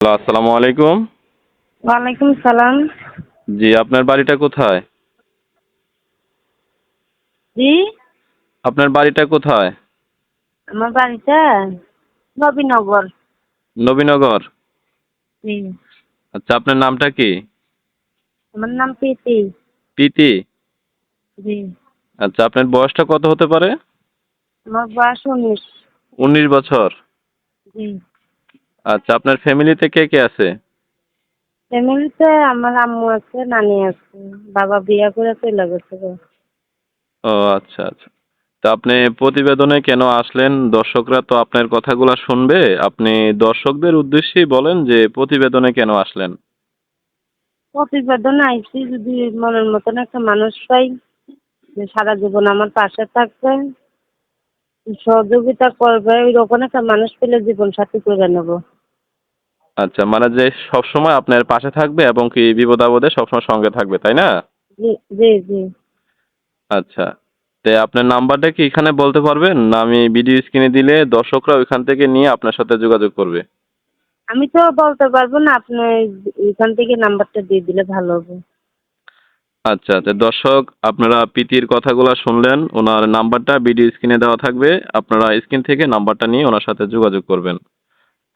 Hello আসসালামু আলাইকুম। ওয়ালাইকুম সালাম। জি আপনার বাড়িটা কোথায়? জি? আপনার বাড়িটা কোথায়? আমার বাড়িটা নবীনগর। নবীনগর? জি। আচ্ছা আপনার নামটা কি? আমার নাম প্রীতি। প্রীতি? জি। আচ্ছা আপনার বয়সটা কত হতে পারে? আমার বয়স উনিশ। উনিশ বছর। জি। আচ্ছা আপনার ফ্যামিলিতে কে কে আছে? ফ্যামিলিতে আমার আম্মু আছে নানি আছে বাবা বিয়ে করে চলে গেছে ও আচ্ছা আচ্ছা। তা আপনি প্রতিবেদনে কেন আসলেন? দর্শকরা তো আপনার কথাগুলো শুনবে। আপনি দর্শকদের উদ্দেশ্যেই বলেন যে প্রতিবেদনে কেন আসলেন? প্রতিবেদন আইসি যদি মনের মতন একটা মানুষ পাই যে সারা জীবন আমার পাশে থাকবে সহযোগিতা করবে ওইরকম একটা মানুষ পেলে জীবন সাথী করে নেব। আচ্ছা মানে যে সবসময় আপনার পাশে থাকবে এবং কি বিপদ আপদে সবসময় সঙ্গে থাকবে তাই না? জি জি জি। আচ্ছা তে আপনার নাম্বারটা কি এখানে বলতে পারবেন? না আমি ভিডিও স্ক্রিনে দিলে দর্শকরা ওইখান থেকে নিয়ে আপনার সাথে যোগাযোগ করবে। আমি তো বলতে পারব না আপনি এখান থেকে নাম্বারটা দিয়ে দিলে ভালো হবে। আচ্ছা আচ্ছা দর্শক আপনারা প্রীতির কথাগুলো শুনলেন ওনার নাম্বারটা ভিডিও স্ক্রিনে দেওয়া থাকবে আপনারা স্ক্রিন থেকে নাম্বারটা নিয়ে ওনার সাথে যোগাযোগ করবেন।